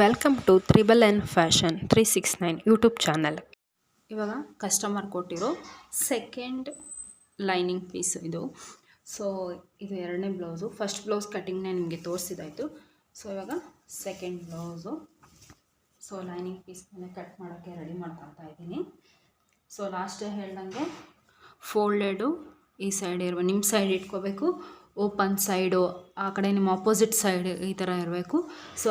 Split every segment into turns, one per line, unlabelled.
Welcome to Triple N Fashion three six nine YouTube channel ಇವಾಗ customer ಕೊಟ್ಟಿರೋ second lining piece ಇದು. So ಇದು ಎರಡನೇ ಬ್ಲೌಸು ಫಸ್ಟ್ ಬ್ಲೌಸ್ ಕಟ್ಟಿಂಗ್ನೇ ನಿಮಗೆ ತೋರಿಸಿದಾಯಿತು. ಸೊ ಇವಾಗ ಸೆಕೆಂಡ್ ಬ್ಲೌಸು ಸೊ ಲೈನಿಂಗ್ ಪೀಸ್ನೇ ಕಟ್ ಮಾಡೋಕ್ಕೆ ರೆಡಿ ಮಾಡ್ಕೊತಾ ಇದ್ದೀನಿ. ಸೊ ಲಾಸ್ಟೇ ಹೇಳ್ದಂಗೆ ಫೋಲ್ಡೆಡು ಈ ಸೈಡ್ ಇರುವ ನಿಮ್ಮ ಸೈಡ್ ಇಟ್ಕೋಬೇಕು ಓಪನ್ ಸೈಡು ಆ ಕಡೆ ನಿಮ್ಮ ಆಪೋಸಿಟ್ ಸೈಡ್ ಈ ಥರ ಇರಬೇಕು. ಸೊ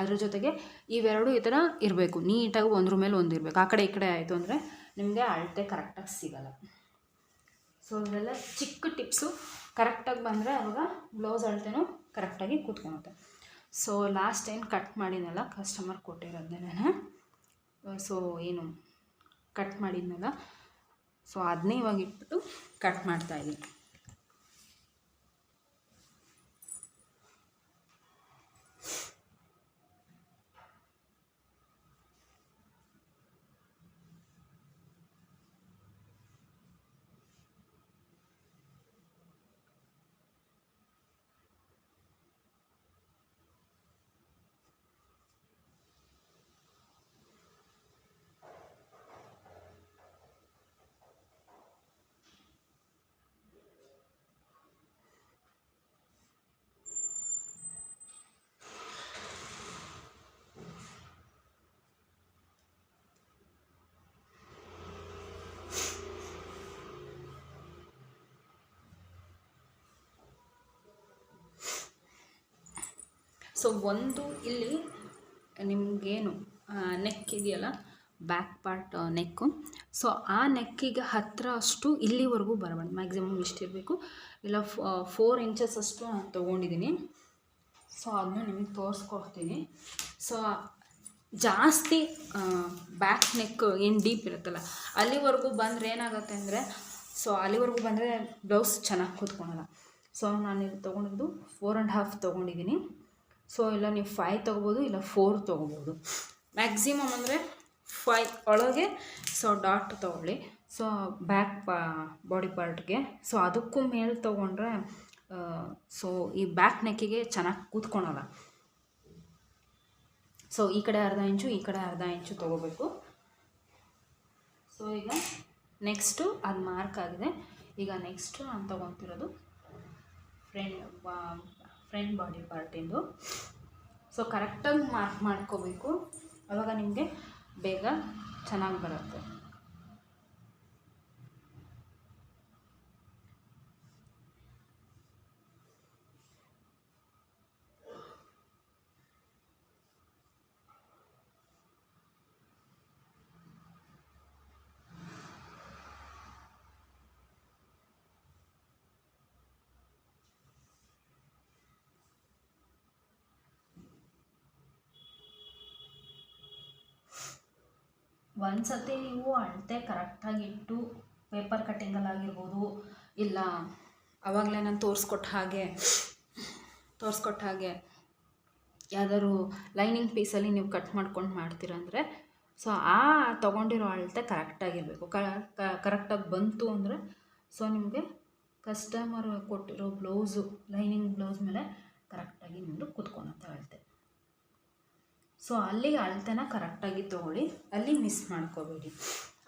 ಅದ್ರ ಜೊತೆಗೆ ಇವೆರಡು ಈ ಥರ ಇರಬೇಕು. ನೀಟಾಗಿ ಒಂದ್ರ ಮೇಲೆ ಒಂದು ಇರಬೇಕು. ಆ ಕಡೆ ಈ ಕಡೆ ಆಯಿತು ಅಂದರೆ ನಿಮಗೆ ಅಳತೆ ಕರೆಕ್ಟಾಗಿ ಸಿಗಲ್ಲ. ಸೊ ಇವೆಲ್ಲ ಚಿಕ್ಕ ಟಿಪ್ಸು ಕರೆಕ್ಟಾಗಿ ಬಂದರೆ ಅವಾಗ ಬ್ಲೌಸ್ ಅಳತೆನೂ ಕರೆಕ್ಟಾಗಿ ಕೂತ್ಕೊಳುತ್ತೆ. ಸೊ ಲಾಸ್ಟ್ ಏನು ಕಟ್ ಮಾಡಿದ್ನಲ್ಲ ಕಸ್ಟಮರ್ ಕೊಟ್ಟಿರೋದನ್ನೇ ಸೊ ಏನು ಕಟ್ ಮಾಡಿದ್ನಲ್ಲ. ಸೊ ಅದನ್ನೇ ಇವಾಗ ಇಟ್ಬಿಟ್ಟು ಕಟ್ ಮಾಡ್ತಾಯಿದ್ದೀನಿ ಸೊ ಒಂದು ಇಲ್ಲಿ ನಿಮಗೇನು ನೆಕ್ ಇದೆಯಲ್ಲ ಬ್ಯಾಕ್ ಪಾರ್ಟ್ ನೆಕ್ಕು ಸೊ ಆ ನೆಕ್ಕಿಗೆ ಹತ್ತಿರ ಅಷ್ಟು ಇಲ್ಲಿವರೆಗೂ ಬರಬಾರ್ದು. ಮ್ಯಾಕ್ಸಿಮಮ್ ಇಷ್ಟಿರಬೇಕು ಇಲ್ಲ ಫೋರ್ ಇಂಚಸ್ ಅಷ್ಟು ನಾನು ತೊಗೊಂಡಿದ್ದೀನಿ ಸೊ ಅದನ್ನು ನಿಮಗೆ ತೋರಿಸ್ಕೊಡ್ತೀನಿ. ಸೊ ಜಾಸ್ತಿ ಬ್ಯಾಕ್ ನೆಕ್ ಏನು ಡೀಪ್ ಇರುತ್ತಲ್ಲ, ಅಲ್ಲಿವರೆಗೂ ಬಂದರೆ ಏನಾಗುತ್ತೆ ಅಂದರೆ ಸೊ ಅಲ್ಲಿವರೆಗೂ ಬಂದರೆ ಬ್ಲೌಸ್ ಚೆನ್ನಾಗಿ ಕೂತ್ಕೊಳಲ್ಲ. ಸೊ ನಾನು ಇದು ತೊಗೊಂಡಿದ್ದು ಫೋರ್ ಆ್ಯಂಡ್ ಹಾಫ್ ತೊಗೊಂಡಿದ್ದೀನಿ ಸೊ ಇಲ್ಲ ನೀವು ಫೈವ್ ತೊಗೋಬೋದು, ಇಲ್ಲ ಫೋರ್ ತೊಗೋಬೋದು. ಮ್ಯಾಕ್ಸಿಮಮ್ ಅಂದರೆ ಫೈ ಒಳಗೆ ಸೊ ಡಾಟ್ ತೊಗೊಳ್ಳಿ. ಸೊ ಬ್ಯಾಕ್ ಪಾ ಬಾಡಿ ಪಾರ್ಟ್ಗೆ ಸೊ ಅದಕ್ಕೂ ಮೇಲೆ ತೊಗೊಂಡ್ರೆ ಸೊ ಈ ಬ್ಯಾಕ್ ನೆಕ್ಕಿಗೆ ಚೆನ್ನಾಗಿ ಕೂತ್ಕೊಳಲ್ಲ. ಸೊ ಈ ಕಡೆ ಅರ್ಧ ಇಂಚು, ಈ ಕಡೆ ಅರ್ಧ ಇಂಚು ತೊಗೋಬೇಕು. ಸೊ ಈಗ ನೆಕ್ಸ್ಟು ಅದು ಮಾರ್ಕ್ ಆಗಿದೆ. ಈಗ ನೆಕ್ಸ್ಟು ನಾನು ತೊಗೊತಿರೋದು ಫ್ರೆಂಡ್ ಫ್ರಂಟ್ ಬಾಡಿ ಪಾರ್ಟಿಂದು ಸೊ ಕರೆಕ್ಟಾಗಿ ಮಾರ್ಕ್ ಮಾಡ್ಕೋಬೇಕು. ಅವಾಗ ನಿಮಗೆ ಬೇಗ ಚೆನ್ನಾಗಿ ಬರುತ್ತೆ. ಒಂದು ಸತಿ ನೀವು ಅಳತೆ ಕರೆಕ್ಟಾಗಿ ಇಟ್ಟು ಪೇಪರ್ ಕಟ್ಟಿಂಗಲ್ಲಾಗಿರ್ಬೋದು ಇಲ್ಲ ಆವಾಗಲೇ ನಾನು ತೋರಿಸ್ಕೊಟ್ಟ ಹಾಗೆ ತೋರಿಸ್ಕೊಟ್ಟ ಹಾಗೆ ಯಾವ್ದಾದ್ರು ಲೈನಿಂಗ್ ಪೀಸಲ್ಲಿ ನೀವು ಕಟ್ ಮಾಡ್ಕೊಂಡು ಮಾಡ್ತೀರಂದರೆ ಸೊ ಆ ತೊಗೊಂಡಿರೋ ಅಳತೆ ಕರೆಕ್ಟಾಗಿರಬೇಕು ಕರೆಕ್ಟಾಗಿ ಬಂತು ಅಂದರೆ ಸೊ ನಿಮಗೆ ಕಸ್ಟಮರ್ ಕೊಟ್ಟಿರೋ ಬ್ಲೌಸು ಲೈನಿಂಗ್ ಬ್ಲೌಸ್ ಮೇಲೆ ಕರೆಕ್ಟಾಗಿ ನಿಮ್ಮದು ಕೂತ್ಕೊಳುತ್ತೆ ಅಳತೆ. ಸೊ ಅಲ್ಲಿ ಅಳತೆನ ಕರೆಕ್ಟಾಗಿ ತೊಗೊಳ್ಳಿ. ಅಲ್ಲಿ ಮಿಸ್ ಮಾಡ್ಕೋಬೇಡಿ.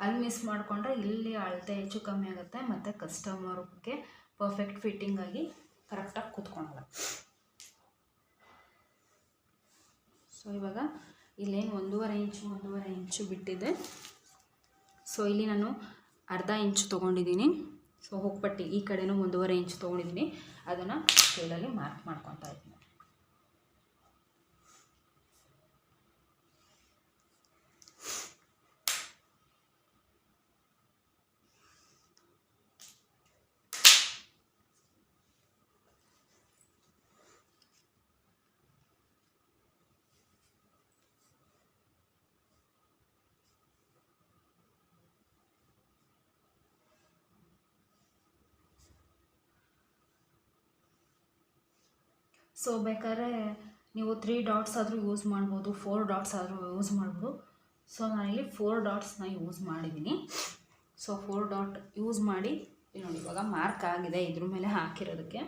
ಅಲ್ಲಿ ಮಿಸ್ ಮಾಡಿಕೊಂಡ್ರೆ ಇಲ್ಲಿ ಅಳತೆ ಹೆಚ್ಚು ಕಮ್ಮಿ ಆಗುತ್ತೆ, ಮತ್ತು ಕಸ್ಟಮರ್ಗೆ ಪರ್ಫೆಕ್ಟ್ ಫಿಟ್ಟಿಂಗಾಗಿ ಕರೆಕ್ಟಾಗಿ ಕೂತ್ಕೊಳಲ್ಲ. ಸೊ ಇವಾಗ ಇಲ್ಲೇನು ಒಂದೂವರೆ ಇಂಚು ಒಂದೂವರೆ ಇಂಚು ಬಿಟ್ಟಿದೆ. ಸೊ ಇಲ್ಲಿ ನಾನು ಅರ್ಧ ಇಂಚು ತೊಗೊಂಡಿದ್ದೀನಿ. ಸೊ ಹೋಗ್ಪಟ್ಟಿ ಈ ಕಡೆನೂ ಒಂದೂವರೆ ಇಂಚು ತೊಗೊಂಡಿದ್ದೀನಿ. ಅದನ್ನು ಸ್ಕೇಲಲ್ಲಿ ಮಾರ್ಕ್ ಮಾಡ್ಕೊತಾ ಇದ್ದೀನಿ. ಸೊ ಬೇಕಾದ್ರೆ ನೀವು ತ್ರೀ ಡಾಟ್ಸ್ ಆದರೂ ಯೂಸ್ ಮಾಡ್ಬೋದು ಫೋರ್ ಡಾಟ್ಸ್ ಆದರೂ ಯೂಸ್ ಮಾಡ್ಬೋದು. ಸೊ ನಾನಿಲ್ಲಿ ಫೋರ್ ಡಾಟ್ಸ್ನ ಯೂಸ್ ಮಾಡಿದ್ದೀನಿ ಸೊ ಫೋರ್ ಡಾಟ್ ಯೂಸ್ ಮಾಡಿ ನೋಡಿ ಇವಾಗ ಮಾರ್ಕ್ ಆಗಿದೆ ಇದ್ರ ಮೇಲೆ ಹಾಕಿರೋದಕ್ಕೆ.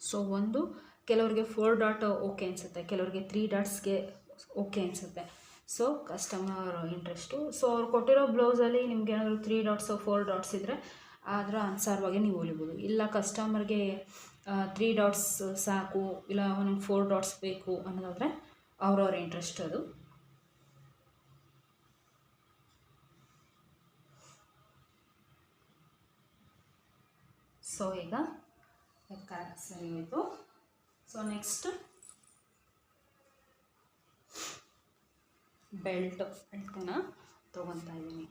ಸೊ ಒಂದು, ಕೆಲವ್ರಿಗೆ ಫೋರ್ ಡಾಟ್ ಓಕೆ ಅನಿಸುತ್ತೆ, ಕೆಲವ್ರಿಗೆ ತ್ರೀ ಡಾಟ್ಸ್ಗೆ ಓಕೆ ಅನಿಸುತ್ತೆ. ಸೊ ಕಸ್ಟಮರ್ ಇಂಟ್ರೆಸ್ಟು ಸೊ ಅವ್ರು ಕೊಟ್ಟಿರೋ ಬ್ಲೌಸಲ್ಲಿ ನಿಮ್ಗೆ ಏನಾದರೂ ತ್ರೀ ಡಾಟ್ಸು ಫೋರ್ ಡಾಟ್ಸ್ ಇದ್ದರೆ ಅದರ ಅನುಸಾರವಾಗಿ ನೀವು ಹೊಲಿಬೋದು. ಇಲ್ಲ ಕಸ್ಟಮರ್ಗೆ ತ್ರೀ ಡಾಟ್ಸ್ ಸಾಕು, ಇಲ್ಲ ನನಗೆ ಫೋರ್ ಡಾಟ್ಸ್ ಬೇಕು ಅನ್ನೋದಾದರೆ ಅವ್ರವ್ರ ಇಂಟ್ರೆಸ್ಟ್ ಅದು. ಸೊ ಈಗ ಸರಿ ಹೋಯಿತು. ಸೊ ನೆಕ್ಸ್ಟ್ ಬೆಲ್ಟ್ ಬೆಲ್ಟನ್ನು ತೊಗೊತಾ ಇದ್ದೀನಿ.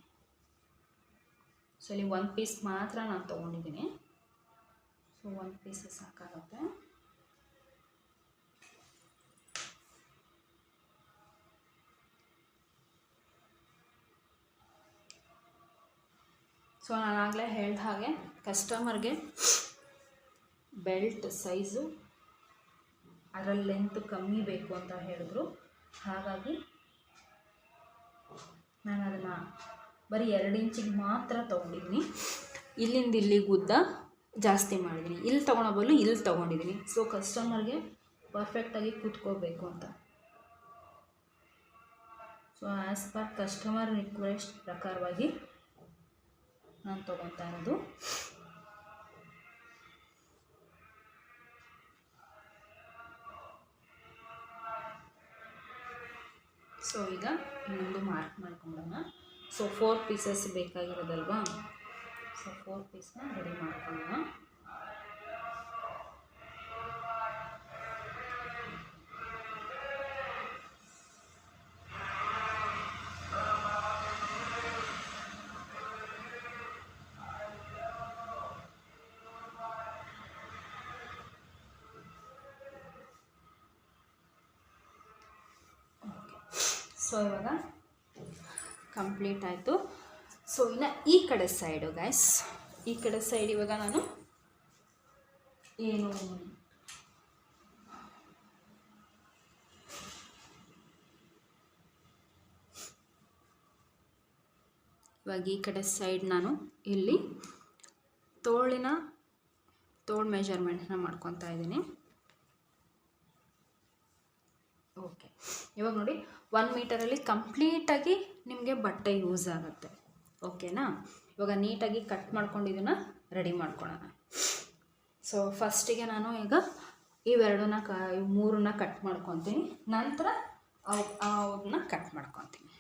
ಸೊ ಇಲ್ಲಿ ಒಂದು ಪೀಸ್ ಮಾತ್ರ ನಾನು ತೊಗೊಂಡಿದ್ದೀನಿ. ಸೊ ಒಂದು ಪೀಸ್ ಸಾಕಾಗುತ್ತೆ. ಸೊ ನಾನು ಆಗಲೇ ಹೇಳ್ದ ಹಾಗೆ ಕಸ್ಟಮರ್ಗೆ ಬೆಲ್ಟ್ ಸೈಜು ಅದರ ಲೆಂತ್ ಕಮ್ಮಿ ಬೇಕು ಅಂತ ಹೇಳಿದ್ರು. ಹಾಗಾಗಿ ನಾನು ಅದನ್ನು ಬರೀ ಎರಡು ಇಂಚಿಗೆ ಮಾತ್ರ ತೊಗೊಂಡಿದ್ದೀನಿ. ಇಲ್ಲಿಂದ ಇಲ್ಲಿಗೆ ಉದ್ದ ಜಾಸ್ತಿ ಮಾಡಿದ್ದೀನಿ. ಇಲ್ಲಿ ತೊಗೊಳೋ ಬದಲು ಇಲ್ಲಿ ತೊಗೊಂಡಿದ್ದೀನಿ. ಸೊ ಕಸ್ಟಮರ್ಗೆ ಪರ್ಫೆಕ್ಟಾಗಿ ಕೂತ್ಕೋಬೇಕು ಅಂತ. So as per customer request ಪ್ರಕಾರವಾಗಿ ನಾನು ತೊಗೊತಾ ಇರೋದು. ಸೊ ಈಗ ಇನ್ನೊಂದು ಮಾರ್ಕ್ ಮಾಡ್ಕೊಳ್ಳೋಣ ಸೊ ಫೋರ್ ಪೀಸಸ್ ಬೇಕಾಗಿರೋದಲ್ವಾ? ಸೊ ಫೋರ್ ಪೀಸ್ನ ರೆಡಿ ಮಾಡ್ಕೊಳ್ಳೋಣ. ಸೊ ಇವಾಗ ಕಂಪ್ಲೀಟ್ ಆಯಿತು. ಸೊ ಇನ್ನು ಈ ಕಡೆ ಸೈಡು ಗೈಸ್ ಈ ಕಡೆ ಸೈಡ್ ಇವಾಗ ನಾನು ಏನು ಇವಾಗ ಈ ಕಡೆ ಸೈಡ್ ನಾನು ಇಲ್ಲಿ ತೋಳಿನ ತೋಳು ಮೆಜರ್ಮೆಂಟ್ನ ಮಾಡ್ಕೊತಾ ಇದ್ದೀನಿ. ಓಕೆ ಇವಾಗ ನೋಡಿ ಒನ್ ಮೀಟರಲ್ಲಿ ಕಂಪ್ಲೀಟಾಗಿ ನಿಮಗೆ ಬಟ್ಟೆ ಯೂಸ್ ಆಗುತ್ತೆ. ಓಕೆನಾ ಇವಾಗ ನೀಟಾಗಿ ಕಟ್ ಮಾಡ್ಕೊಂಡು ಇದನ್ನು ರೆಡಿ ಮಾಡ್ಕೊಳ್ಳೋಣ ಸೊ ಫಸ್ಟಿಗೆ ನಾನು ಈಗ ಇವೆರಡನ್ನ ಕ ಮೂರನ್ನ ಕಟ್ ಮಾಡ್ಕೊತೀನಿ. ನಂತರ ಅವು ಅವನ್ನ ಕಟ್ ಮಾಡ್ಕೊತೀನಿ.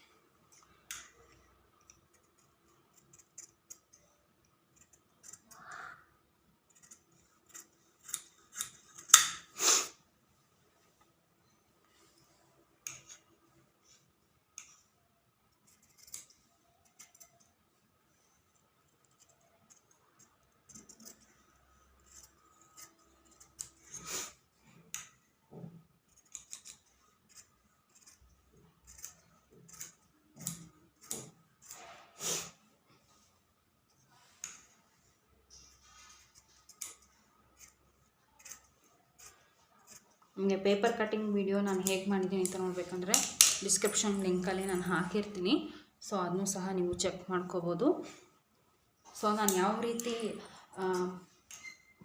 ನಿಮಗೆ ಪೇಪರ್ ಕಟ್ಟಿಂಗ್ ವಿಡಿಯೋ ನಾನು ಹೇಗೆ ಮಾಡಿದ್ದೀನಿ ಅಂತ ನೋಡಬೇಕಂದ್ರೆ ಡಿಸ್ಕ್ರಿಪ್ಷನ್ ಲಿಂಕಲ್ಲಿ ನಾನು ಹಾಕಿರ್ತೀನಿ. ಸೊ ಅದನ್ನು ಸಹ ನೀವು ಚೆಕ್ ಮಾಡ್ಕೋಬೋದು. ಸೊ ನಾನು ಯಾವ ರೀತಿ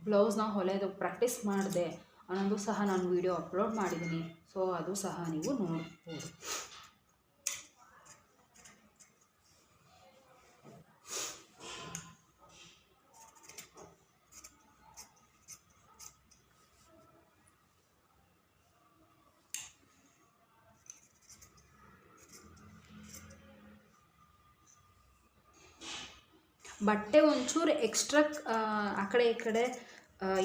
ಬ್ಲೌಸ್ನ ಹೊಲೆಯೋದು ಪ್ರಾಕ್ಟೀಸ್ ಮಾಡಿದೆ ಅನ್ನೋದು ಸಹ ನಾನು ವಿಡಿಯೋ ಅಪ್ಲೋಡ್ ಮಾಡಿದ್ದೀನಿ. ಸೊ ಅದು ಸಹ ನೀವು ನೋಡ್ಬೋದು. ಬಟ್ಟೆ ಒಂಚೂರು ಎಕ್ಸ್ಟ್ರಾ ಆ ಕಡೆ ಈ ಕಡೆ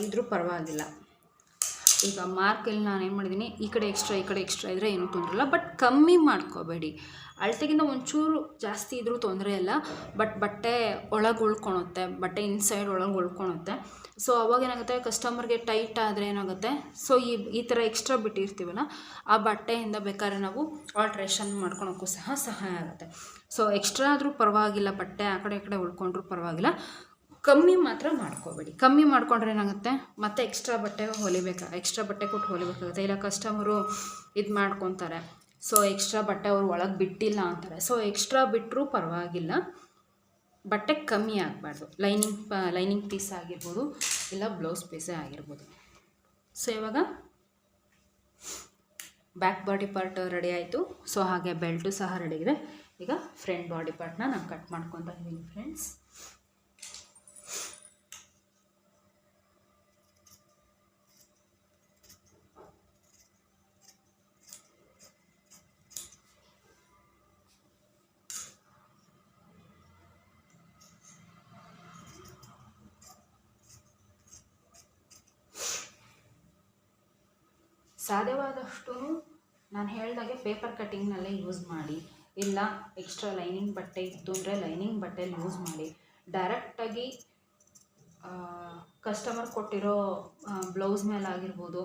ಇದ್ರೂ ಪರವಾಗಿಲ್ಲ. ಈಗ ಮಾರ್ಕಲ್ಲಿ ನಾನು ಏನು ಮಾಡಿದ್ದೀನಿ ಈ ಕಡೆ ಎಕ್ಸ್ಟ್ರಾ ಈ ಕಡೆ ಎಕ್ಸ್ಟ್ರಾ ಇದ್ದರೆ ಏನೂ ತೊಂದರೆ ಇಲ್ಲ. ಬಟ್ ಕಮ್ಮಿ ಮಾಡ್ಕೋಬೇಡಿ. ಅಳತೆಗಿಂತ ಒಂಚೂರು ಜಾಸ್ತಿ ಇದ್ದರೂ ತೊಂದರೆ ಇಲ್ಲ. ಬಟ್ ಬಟ್ಟೆ ಒಳಗೆ ಉಳ್ಕೊಳುತ್ತೆ ಬಟ್ಟೆ ಇನ್ಸೈಡ್ ಒಳಗೆ ಉಳ್ಕೊಳುತ್ತೆ ಸೊ ಅವಾಗ ಏನಾಗುತ್ತೆ ಕಸ್ಟಮರ್ಗೆ ಟೈಟ್ ಆದರೆ ಏನಾಗುತ್ತೆ ಸೊ ಈ ಈ ಥರ ಎಕ್ಸ್ಟ್ರಾ ಬಿಟ್ಟಿರ್ತೀವಲ್ಲ, ಆ ಬಟ್ಟೆಯಿಂದ ಬೇಕಾದ್ರೆ ನಾವು ಆಲ್ಟ್ರೇಷನ್ ಮಾಡ್ಕೊಳೋಕ್ಕೂ ಸಹ ಸಹಾಯ ಆಗುತ್ತೆ. ಸೊ ಎಕ್ಸ್ಟ್ರಾ ಆದರೂ ಪರವಾಗಿಲ್ಲ, ಬಟ್ಟೆ ಆ ಕಡೆ ಈ ಕಡೆ ಉಳ್ಕೊಂಡ್ರೂ ಪರವಾಗಿಲ್ಲ. ಕಮ್ಮಿ ಮಾತ್ರ ಮಾಡ್ಕೋಬೇಡಿ. ಕಮ್ಮಿ ಮಾಡ್ಕೊಂಡ್ರೆ ಏನಾಗುತ್ತೆ? ಮತ್ತೆ ಎಕ್ಸ್ಟ್ರಾ ಬಟ್ಟೆ ಹೊಲಿಬೇಕು ಎಕ್ಸ್ಟ್ರಾ ಬಟ್ಟೆ ಕೊಟ್ಟು ಹೊಲಿಬೇಕಾಗುತ್ತೆ. ಇಲ್ಲ ಕಸ್ಟಮರು ಇದು ಮಾಡ್ಕೊತಾರೆ. ಸೊ ಎಕ್ಸ್ಟ್ರಾ ಬಟ್ಟೆ ಅವ್ರು ಒಳಗೆ ಬಿಟ್ಟಿಲ್ಲ ಅಂತಾರೆ. ಸೊ ಎಕ್ಸ್ಟ್ರಾ ಬಿಟ್ಟರೂ ಪರವಾಗಿಲ್ಲ. ಬಟ್ಟೆ ಕಮ್ಮಿ ಆಗಬಾರ್ದು. ಲೈನಿಂಗ್ ಪ ಲೈನಿಂಗ್ ಪೀಸ್ ಆಗಿರ್ಬೋದು, ಇಲ್ಲ ಬ್ಲೌಸ್ ಪೀಸೇ ಆಗಿರ್ಬೋದು. ಸೊ ಇವಾಗ ಬ್ಯಾಕ್ ಬಾಡಿ ಪಾರ್ಟ್ ರೆಡಿ ಆಯಿತು. ಸೊ ಹಾಗೆ ಬೆಲ್ಟು ಸಹ ರೆಡಿ ಇದೆ. ಈಗ ಫ್ರಂಟ್ ಬಾಡಿ ಪಾರ್ಟ್ನ ನಾನು ಕಟ್ ಮಾಡ್ಕೊತಾ ಇದ್ದೀನಿ ಫ್ರೆಂಡ್ಸ್ ನಾನು ಹೇಳಿದಾಗೆ ಪೇಪರ್ ಕಟ್ಟಿಂಗ್ನಲ್ಲೇ ಯೂಸ್ ಮಾಡಿ, ಇಲ್ಲ ಎಕ್ಸ್ಟ್ರಾ ಲೈನಿಂಗ್ ಬಟ್ಟೆ ಇತ್ತು ಅಂದರೆ ಲೈನಿಂಗ್ ಬಟ್ಟೆಲಿ ಯೂಸ್ ಮಾಡಿ. ಡೈರೆಕ್ಟಾಗಿ ಕಸ್ಟಮರ್ ಕೊಟ್ಟಿರೋ ಬ್ಲೌಸ್ ಮೇಲೆ ಆಗಿರ್ಬೋದು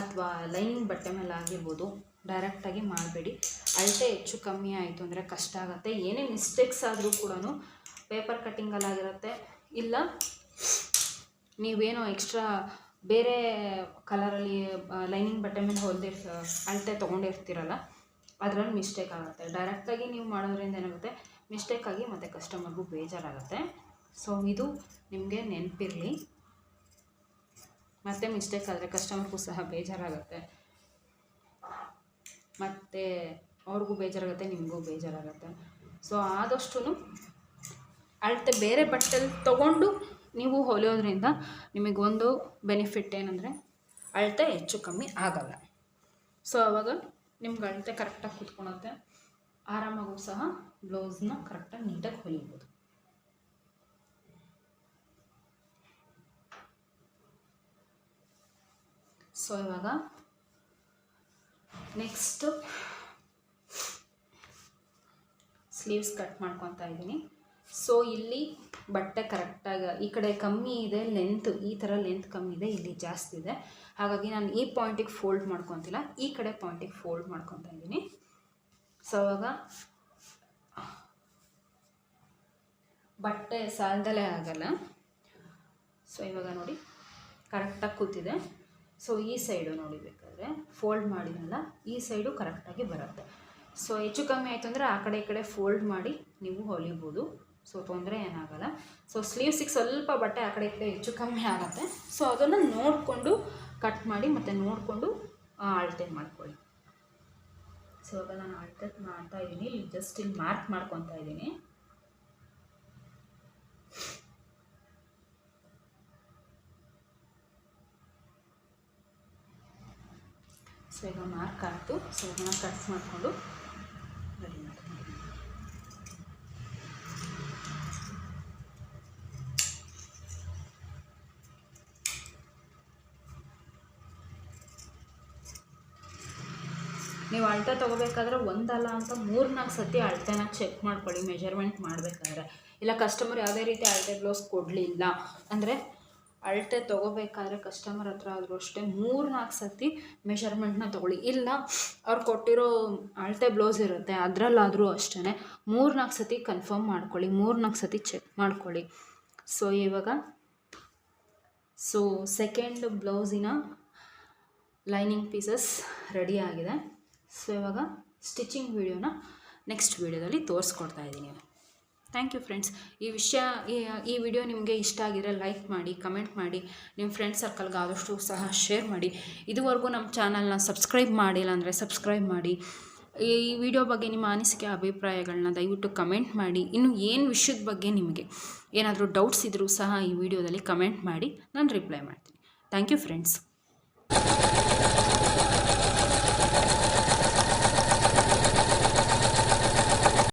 ಅಥವಾ ಲೈನಿಂಗ್ ಬಟ್ಟೆ ಮೇಲೆ ಆಗಿರ್ಬೋದು ಡೈರೆಕ್ಟಾಗಿ ಮಾಡಬೇಡಿ. ಅಳತೆ ಹೆಚ್ಚು ಕಮ್ಮಿ ಆಯಿತು ಅಂದರೆ ಕಷ್ಟ ಆಗುತ್ತೆ. ಏನೇ ಮಿಸ್ಟೇಕ್ಸ್ ಆದರೂ ಕೂಡ ಪೇಪರ್ ಕಟ್ಟಿಂಗಲ್ಲಾಗಿರುತ್ತೆ ಇಲ್ಲ, ನೀವೇನೋ ಎಕ್ಸ್ಟ್ರಾ ಬೇರೆ ಕಲರಲ್ಲಿ ಲೈನಿಂಗ್ ಬಟ್ಟೆ ಮೇಲೆ ಹೊಲ್ದಿರ್ ಅಳತೆ ತೊಗೊಂಡಿರ್ತೀರಲ್ಲ ಅದರಲ್ಲಿ ಮಿಸ್ಟೇಕ್ ಆಗುತ್ತೆ. ಡೈರೆಕ್ಟಾಗಿ ನೀವು ಮಾಡೋದ್ರಿಂದ ಏನಾಗುತ್ತೆ? ಮಿಸ್ಟೇಕ್ ಆಗಿ ಮತ್ತು ಕಸ್ಟಮರ್ಗೂ ಬೇಜಾರಾಗುತ್ತೆ. ಸೊ ಇದು ನಿಮಗೆ ನೆನಪಿರಲಿ. ಮತ್ತೆ ಮಿಸ್ಟೇಕ್ ಆದರೆ ಕಸ್ಟಮರ್ಗೂ ಸಹ ಬೇಜಾರಾಗುತ್ತೆ. ಮತ್ತು ಅವ್ರಿಗೂ ಬೇಜಾರಾಗುತ್ತೆ, ನಿಮಗೂ ಬೇಜಾರಾಗುತ್ತೆ. ಸೊ ಆದಷ್ಟು ಅಳತೆ ಬೇರೆ ಬಟ್ಟೆಲಿ ತೊಗೊಂಡು ನೀವು ಹೊಲಿಯೋದ್ರಿಂದ ನಿಮಗೊಂದು ಬೆನಿಫಿಟ್ ಏನಂದರೆ ಅಳತೆ ಹೆಚ್ಚು ಕಮ್ಮಿ ಆಗಲ್ಲ. ಸೊ ಆವಾಗ ನಿಮ್ಗೆ ಅಳತೆ ಕರೆಕ್ಟಾಗಿ ಕುತ್ಕೊಳತ್ತೆ. ಆರಾಮಾಗೂ ಸಹ ಬ್ಲೌಸ್ನ ಕರೆಕ್ಟಾಗಿ ನೀಟಾಗಿ ಹೊಲಿಬೋದು. ಸೊ ಇವಾಗ ನೆಕ್ಸ್ಟು ಸ್ಲೀವ್ಸ್ ಕಟ್ ಮಾಡ್ಕೊತಾ ಇದ್ದೀನಿ. ಸೊ ಇಲ್ಲಿ ಬಟ್ಟೆ ಕರೆಕ್ಟಾಗಿ ಈ ಕಡೆ ಕಮ್ಮಿ ಇದೆ ಲೆಂತ್ ಈ ಥರ ಲೆಂತ್ ಕಮ್ಮಿ ಇದೆ, ಇಲ್ಲಿ ಜಾಸ್ತಿ ಇದೆ. ಹಾಗಾಗಿ ನಾನು ಈ ಪಾಯಿಂಟಿಗೆ ಫೋಲ್ಡ್ ಮಾಡ್ಕೊತಿಲ್ಲ, ಈ ಕಡೆ ಪಾಯಿಂಟಿಗೆ ಫೋಲ್ಡ್ ಮಾಡ್ಕೊತ ಇದ್ದೀನಿ. ಸೊ ಅವಾಗ ಬಟ್ಟೆ ಸಾಲದಲ್ಲೇ ಆಗಲ್ಲ. ಸೊ ಇವಾಗ ನೋಡಿ ಕರೆಕ್ಟಾಗಿ ಕೂತಿದೆ. ಸೊ ಈ ಸೈಡು ನೋಡಿಬೇಕಾದ್ರೆ ಫೋಲ್ಡ್ ಮಾಡಿದ್ನಲ್ಲ, ಈ ಸೈಡು ಕರೆಕ್ಟಾಗಿ ಬರುತ್ತೆ. ಸೊ ಹೆಚ್ಚು ಕಮ್ಮಿ ಆಯಿತು ಅಂದರೆ ಆ ಕಡೆ ಈ ಕಡೆ ಫೋಲ್ಡ್ ಮಾಡಿ ನೀವು ಹೊಲಿಬೋದು. ಸೊ ತೊಂದರೆ ಏನಾಗಲ್ಲ. ಸೊ ಸ್ಲೀವ್ಸಿಗೆ ಸ್ವಲ್ಪ ಬಟ್ಟೆ ಆ ಕಡೆ ಕಡೆ ಹೆಚ್ಚು ಕಮ್ಮಿ ಆಗುತ್ತೆ. ಸೊ ಅದನ್ನು ನೋಡಿಕೊಂಡು ಕಟ್ ಮಾಡಿ ಮತ್ತು ನೋಡಿಕೊಂಡು ಅಳತೆ ಮಾಡ್ಕೊಳ್ಳಿ. ಸೊ ಇವಾಗ ನಾನು ಅಳತೆ ಮಾಡ್ತಾ ಇದ್ದೀನಿ. ಇಲ್ಲಿ ಜಸ್ಟ್ ಇಲ್ಲಿ ಮಾರ್ಕ್ ಮಾಡ್ಕೊತಾ ಇದ್ದೀನಿ. ಸೊ ಈಗ ಮಾರ್ಕ್ ಆಯಿತು. ಸೊ ಇದನ್ನು ಕಟ್ ಮಾಡಿಕೊಂಡು ರೆಡಿ ಮಾಡ್ತೀನಿ ನೀವು ಅಳತೆ ತೊಗೋಬೇಕಾದ್ರೆ ಒಂದಲ್ಲ ಅಂತ ಮೂರು ನಾಲ್ಕು ಸತಿ ಅಳತೆನ ಚೆಕ್ ಮಾಡ್ಕೊಳ್ಳಿ ಮೆಜರ್ಮೆಂಟ್ ಮಾಡಬೇಕಾದ್ರೆ. ಇಲ್ಲ ಕಸ್ಟಮರ್ ಯಾವುದೇ ರೀತಿ ಅಳತೆ ಬ್ಲೌಸ್ ಕೊಡಲಿಲ್ಲ ಅಂದರೆ ಅಳತೆ ತೊಗೋಬೇಕಾದ್ರೆ ಕಸ್ಟಮರ್ ಹತ್ರ ಆದರೂ ಅಷ್ಟೇ ಮೂರು ನಾಲ್ಕು ಸತಿ ಮೆಷರ್ಮೆಂಟ್ನ ತೊಗೊಳ್ಳಿ. ಇಲ್ಲ ಅವ್ರು ಕೊಟ್ಟಿರೋ ಅಳತೆ ಬ್ಲೌಸ್ ಇರುತ್ತೆ, ಅದರಲ್ಲಾದರೂ ಅಷ್ಟೇ ಮೂರು ನಾಲ್ಕು ಸತಿ ಕನ್ಫರ್ಮ್ ಮಾಡ್ಕೊಳ್ಳಿ ಮೂರು ನಾಲ್ಕು ಸತಿ ಚೆಕ್ ಮಾಡ್ಕೊಳ್ಳಿ. ಸೊ ಇವಾಗ ಸೊ ಸೆಕೆಂಡ್ ಬ್ಲೌಸಿನ ಲೈನಿಂಗ್ ಪೀಸಸ್ ರೆಡಿ ಆಗಿದೆ. ಸೊ ಇವಾಗ ಸ್ಟಿಚಿಂಗ್ ವೀಡಿಯೋನ ನೆಕ್ಸ್ಟ್ ವಿಡಿಯೋದಲ್ಲಿ ತೋರಿಸ್ಕೊಡ್ತಾ ಇದ್ದೀನಿ. ಥ್ಯಾಂಕ್ ಯು ಫ್ರೆಂಡ್ಸ್ ಈ ವಿಷಯ, ಈ ವಿಡಿಯೋ ನಿಮಗೆ ಇಷ್ಟ ಆಗಿದ್ರೆ ಲೈಕ್ ಮಾಡಿ ಕಮೆಂಟ್ ಮಾಡಿ ನಿಮ್ಮ ಫ್ರೆಂಡ್ ಸರ್ಕಲ್ಗೆ ಆದಷ್ಟು ಸಹ ಶೇರ್ ಮಾಡಿ. ಇದುವರೆಗೂ ನಮ್ಮ ಚಾನಲ್ನ ಸಬ್ಸ್ಕ್ರೈಬ್ ಮಾಡಿಲ್ಲ ಅಂದರೆ ಸಬ್ಸ್ಕ್ರೈಬ್ ಮಾಡಿ. ಈ ವಿಡಿಯೋ ಬಗ್ಗೆ ನಿಮ್ಮ ಅನಿಸಿಕೆ ಅಭಿಪ್ರಾಯಗಳನ್ನ ದಯವಿಟ್ಟು ಕಮೆಂಟ್ ಮಾಡಿ. ಇನ್ನು ಏನು ವಿಷಯದ ಬಗ್ಗೆ ನಿಮಗೆ ಏನಾದರೂ ಡೌಟ್ಸ್ ಇದ್ದರೂ ಸಹ ಈ ವಿಡಿಯೋದಲ್ಲಿ ಕಮೆಂಟ್ ಮಾಡಿ. ನಾನು ರಿಪ್ಲೈ ಮಾಡ್ತೀನಿ. Thank you friends